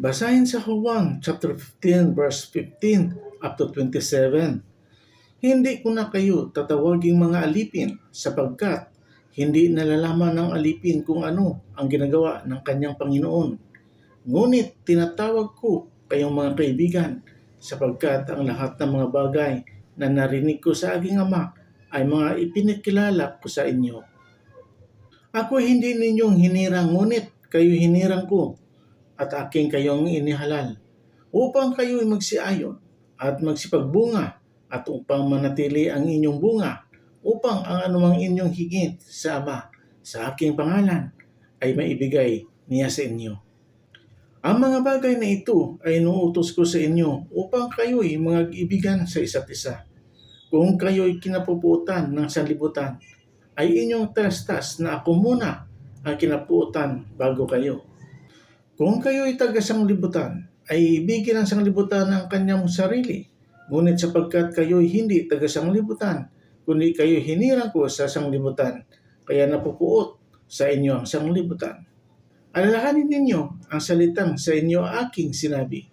Basahin sa Juan chapter 15 verse 15 up to 27. Hindi ko na kayo tatawaging mga alipin sapagkat hindi nalalaman ng alipin kung ano ang ginagawa ng kanyang Panginoon. Ngunit tinatawag ko kayong mga kaibigan sapagkat ang lahat ng mga bagay na narinig ko sa aking ama ay mga ipinakilala ko sa inyo. Ako hindi ninyong hinirang ngunit kayo hinirang ko at aking kayong inihalal upang kayo'y magsiayon at magsipagbunga at upang manatili ang inyong bunga upang ang anumang inyong higit sa Ama sa aking pangalan ay maibigay niya sa inyo. Ang mga bagay na ito ay inuutos ko sa inyo upang kayo'y mga ibigan sa isa't isa. Kung kayo'y kinapuputan ng sanlibutan, ay inyong testas na ako muna ang kinapuutan bago kayo. Kung kayo'y taga sanglibutan, ay ibigin ang sanglibutan ang kanyang sarili. Ngunit sapagkat kayo'y hindi taga sanglibutan, kundi kayo hinirang ko sa sanglibutan, kaya napupuot sa inyo ang sanglibutan. Alalahanin ninyo ang salitang sa inyo aking sinabi.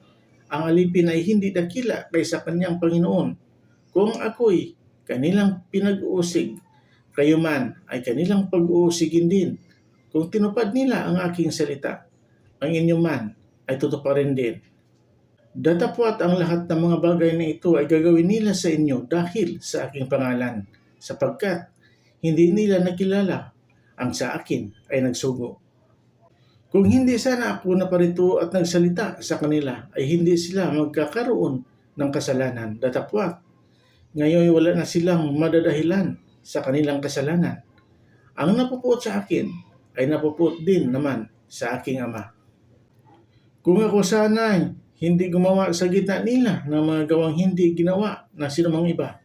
Ang alipin ay hindi dakila kaysa kanyang Panginoon. Kung ako'y kanilang pinag-uusig, kayo man ay kanilang pag-uusigin din. Kung tinupad nila ang aking salita, ang inyo man ay tutuparin din. Datapwat ang lahat ng mga bagay na ito ay gagawin nila sa inyo dahil sa aking pangalan, sapagkat hindi nila nakilala ang sa akin ay nagsugo. Kung hindi sana ako naparito at nagsalita sa kanila, ay hindi sila magkakaroon ng kasalanan. Datapwat, ngayon wala na silang madadahilan sa kanilang kasalanan. Ang napupuot sa akin ay napupuot din naman sa aking ama. Kung ako sana hindi gumawa sa gitna nila ng mga gawang hindi ginawa ng sinumang iba,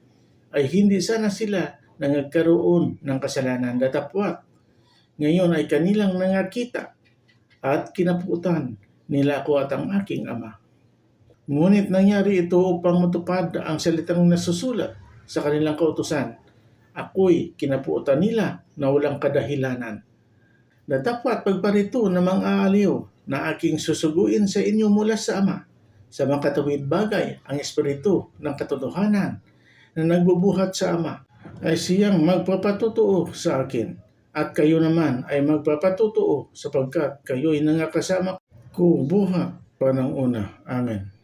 ay hindi sana sila na nagkaroon ng kasalanan. Datapwat, ngayon ay kanilang nangakita at kinaputan nila ako at ang aking ama. Ngunit nangyari ito upang matupad ang salitang nasusulat sa kanilang kautusan. Ako'y kinapuutan nila na walang kadahilanan. Na dapat pagparito na mga aaliw na aking susuguin sa inyo mula sa Ama, sa makatawid bagay ang Espiritu ng katotohanan na nagbubuhat sa Ama, ay siyang magpapatutuo sa akin at kayo naman ay magpapatutuo sapagkat kayo'y nangakasama ko buhat pa ng una. Amen.